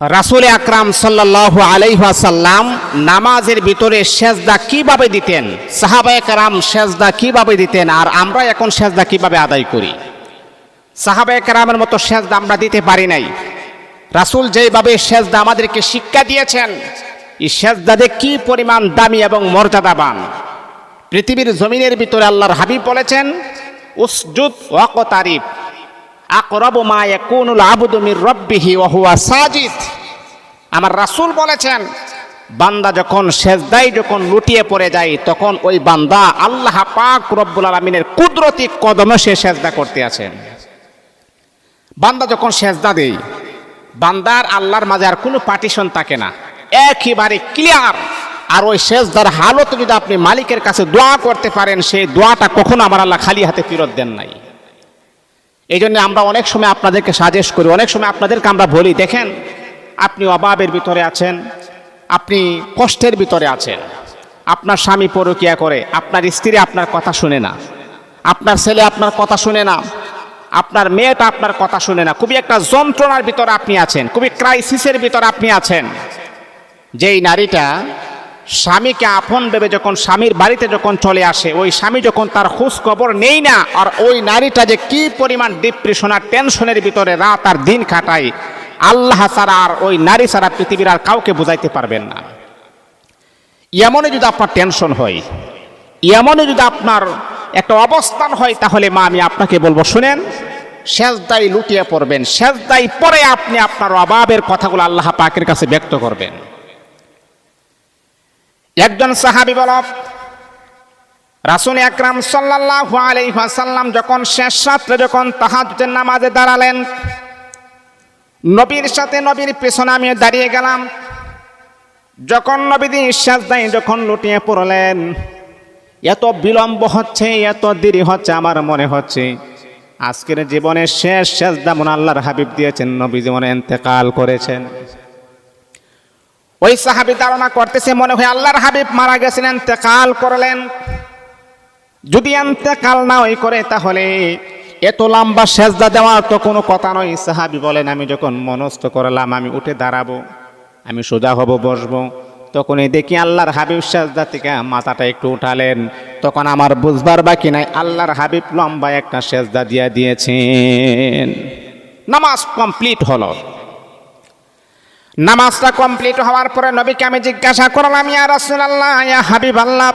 রাসুল আকরাম সাল্লাল্লাহু আলাইহাসাল্লাম নামাজের ভিতরে সেজদা কীভাবে দিতেন? সাহাবায়ে কারাম সেজদা কীভাবে দিতেন? আর আমরা এখন সেজদা কীভাবে আদায় করি? সাহাবায়ে কারামের মতো সেজদা আমরা দিতে পারি নাই। রাসুল যেভাবে সেজদা আমাদেরকে শিক্ষা দিয়েছেন, এই সেজদাতে কি পরিমাণ দামি এবং মর্যাদাবান? পৃথিবীর জমিনের ভিতরে আল্লাহর হাবিব বলেছেন, উসজুদ ওয়াকতারিফ আকরব মা ইয়াকুনুল আবদু রব্বিহি ওয়া হুয়া সাজিদ। আমার রাসূল বলেছেন, বান্দা যখন সেজদায় যখন লুটিয়ে পড়ে যায়, তখন ওই বান্দা আল্লাহ পাক রব্বুল আলামিনের কুদরতি কদমে সে সেজদা করতে আছেন বান্দা যখন সেজদা দেই বান্দার আল্লাহর মাঝে আর কোনো পার্টিশন থাকে না। একেবারে ক্লিয়ার আর ওই সেজদার হালত যদি আপনি মালিকের কাছে দোয়া করতে পারেন, সেই দোয়াটা কখনো আমার আল্লাহ খালি হাতে ফেরত দেন নাই। এই জন্য আমরা অনেক সময় আপনাদেরকে সাজেস্ট করি, অনেক সময় আপনাদেরকে আমরা বলি, দেখেন, আপনি অভাবের ভিতরে আছেন, আপনি কষ্টের ভিতরে আছেন, আপনার স্বামী পরকিয়া করে, আপনার স্ত্রী আপনার কথা শুনে না, আপনার ছেলে আপনার কথা শুনে না, আপনার মেয়েটা আপনার কথা শুনে না, খুবই একটা যন্ত্রণার ভিতরে আপনি আছেন, খুবই ক্রাইসিসের ভিতরে আপনি আছেন। যেই নারীটা স্বামীকে আপন ভেবে যখন স্বামীর বাড়িতে যখন চলে আসে, ওই স্বামী যখন তার খবর নেই না, আর ওই নারীটা যে কি পরিমাণ ডিপ্রেশন আর টেনশনের ভিতরে রাত আর দিন কাটায়, আল্লাহ ছাড়া আর ওই নারী ছাড়া পৃথিবীর আর কাউকে বুঝাইতে পারবেন না। এমনই যদি আপনার টেনশন হয়, এমনই যদি আপনার একটা অবস্থান হয়, তাহলে মা, আমি আপনাকে বলব, শুনেন শেষদাই লুটিয়ে পড়বেন শেষদাই পরে আপনি আপনার অভাবের কথাগুলো আল্লাহ পাকের কাছে ব্যক্ত করবেন। একজন সাহাবি বল, রাসুল আকরাম সাল্লাল্লাহু আলাইহি ওয়াসাল্লাম যখন শেষ রাত্রে যখন তাহাজ্জুদের নামাজে দাঁড়ালেন, নবীর সাথে নবীর পেছনে আমি দাঁড়িয়ে গেলাম। যখন নবীদি দেয় যখন লুটিয়ে পড়লেন, এত বিলম্ব হচ্ছে, এত দেরি হচ্ছে, আমার মনে হচ্ছে আজকের জীবনের শেষ শেষ দামন আল্লাহর হাবিব দিয়েছেন নবী জীবনে এন্তেকাল করেছেন। ওই সাহাবি ধারণা করতেছে, মনে হয় আল্লাহর হাবিব মারা গেছেন এন্তেকাল করলেন। যদি এন্তেকাল না ওই করে, তাহলে এত লম্বা সেজদা দেওয়ার তো কোনো কথা নয়। সাহাবি বলেন, আমি যখন মনস্থ করলাম, আমি উঠে দাঁড়াবো, আমি সোজা হব, বসবো। তখন এই দেখি আল্লাহর হাবিব সেজদা থেকে মাথাটা একটু উঠালেন। তখন আমার বুঝবার বাকি নাই, আল্লাহর হাবিব লম্বা একটা সেজদা দিয়ে দিয়েছেন। নামাজ কমপ্লিট হলো। নামাজটা কমপ্লিট হওয়ার পরে নবীকে আমি জিজ্ঞাসা করলাম, ইয়া রাসূলুল্লাহ, ইয়া হাবিব আল্লাহ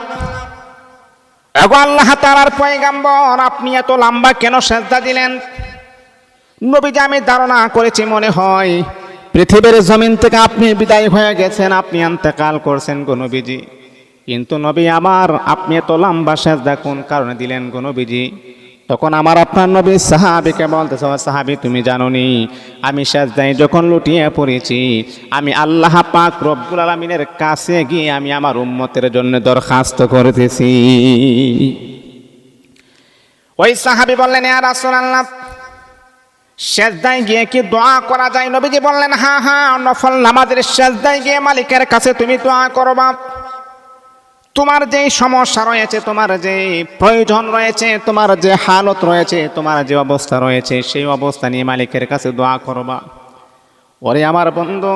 এগো আল্লাহ তাআলার পয়গাম্বর, আপনি এত লম্বা কেন সেজদা দিলেন? নবীজি, আমি ধারণা করেছি মনে হয় পৃথিবীর জমিন থেকে আপনি বিদায় হয়ে গেছেন, আপনি আন্তেকাল করছেন গো নবীজি। কিন্তু নবী, আমার আপনি এত লম্বা সেজদা কোন কারণে দিলেন গো নবীজি? তখন আমার আপনার নবী সাহাবিকে বলতেছে, "ও সাহাবি, তুমি জানো নি আমি সেজদায় যখন লুটিয়ে পড়েছি, আমি আল্লাহ পাক রব্বুল আলমিনের কাছে গিয়ে আমি আমার উম্মতের জন্য দরখাস্ত করতেছি ওই সাহাবি বললেন আর আসল আল্লাহ সেজদায় গিয়ে কি দোয়া করা যায়? নবীজি বললেন হ্যাঁ হ্যাঁ নফল নামাজের সেজদায় গিয়ে মালিকের কাছে তুমি দোয়া করবা। তোমার যে সমস্যা রয়েছে, তোমার যে প্রয়োজন রয়েছে, তোমার যে হালত রয়েছে, তোমার যে অবস্থা রয়েছে, সেই অবস্থা নিয়ে মালিকের কাছে দোয়া করবা। ওরে আমার বন্ধু,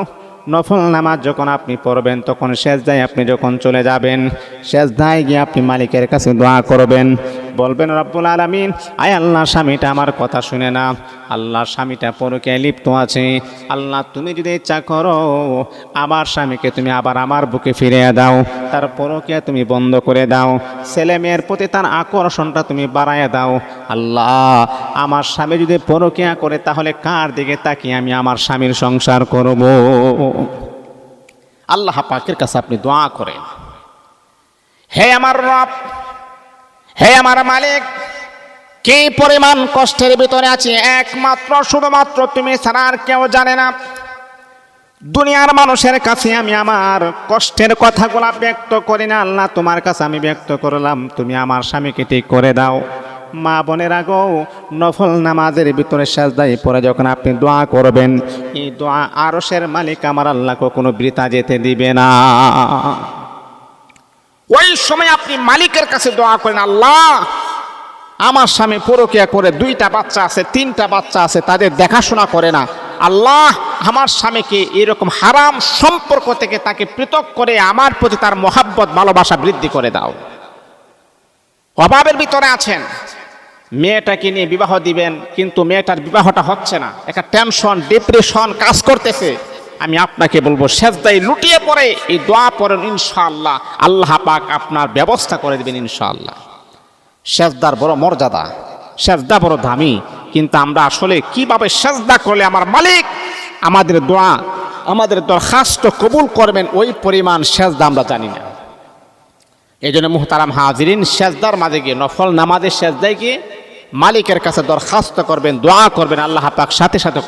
নফল নামাজ যখন আপনি পড়বেন, তখন শেষ দায় আপনি যখন চলে যাবেন শেষ দায় গিয়ে আপনি মালিকের কাছে দোয়া করবেন। বলবেন, রব্বুল আলমিন। আয় আল্লাহ, স্বামীটা আমার কথা শুনে না। আল্লাহ, স্বামীটা পরকে লিপ্ত আছে। আল্লাহ, তুমি যদি ইচ্ছা করো, আমার স্বামীকে তুমি আবার আমার বুকে ফিরিয়ে দাও। তার পরকে তুমি বন্ধ করে দাও। ছেলে মেয়ের প্রতি তার আকর্ষণটা তুমি বাড়াইয়া দাও। আল্লাহ, আমার স্বামী যদি পরকিয়া করে, তাহলে কার দিকে তাকিয়ে আমি আমার স্বামীর সংসার করব? আল্লাহ পাকের কাছে আপনি দোয়া করেন। হে আমার রব হে আমার মালিক, কি পরিমাণ কষ্টের ভিতরে আছি? একমাত্র, শুধুমাত্র তুমি ছাড়া আর কেউ জানে না। দুনিয়ার মানুষের কাছে আমি আমার কষ্টের কথাগুলা ব্যক্ত করি না। আল্লাহ তোমার কাছে আমি ব্যক্ত করলাম। তুমি আমার স্বামীকে ঠিক করে দাও। মা বোনের আগেও নফল নামাজের ভিতরে সাজদাই পরে যখন আপনি দোয়া করবেন, এই দোয়া আরসের মালিক আমার আল্লাহ কখনো বৃথা যেতে দিবে না। ওই সময় আপনি মালিকের কাছে দোয়া করেন, আল্লাহ, আমার স্বামী পরকিয়া করে দুইটা বাচ্চা আছে, তিনটা বাচ্চা আছে, তাদের দেখাশোনা করে না। আল্লাহ, আমার স্বামীকে এরকম হারাম সম্পর্ক থেকে তাকে পৃথক করে আমার প্রতি তার মহাব্বত, ভালোবাসা বৃদ্ধি করে দাও। অভাবের ভিতরে আছেন। মেয়েটাকে নিয়ে বিবাহ দিবেন, কিন্তু মেয়েটার বিবাহটা হচ্ছে না। একটা টেনশন ডিপ্রেশন কাজ করতেছে। আমি আপনাকে বলব সেজদাই লুটিয়ে পড়ে, এই দোয়া পড়েন ইনশাআল্লাহ। আল্লাহ পাক আপনার ব্যবস্থা করে দেবেন ইনশাআল্লাহ। সেজদার বড় মর্যাদা, সেজদা বড় দামি। কিন্তু আমরা আসলে কীভাবে সেজদা করলে আমার মালিক, আমাদের দোয়া, আমাদের দরখাস্ত কবুল করবেন, ওই পরিমাণ সেজদা আমরা জানি না। এই জন্য মুহতারাম হাজিরিন, সেজদার মাঝে গিয়ে নফল নামাজের সেজদায় গিয়ে মালিকের কাছে দরখাস্ত করবেন, দোয়া করবেন, আল্লাহ পাক সাথে সাথে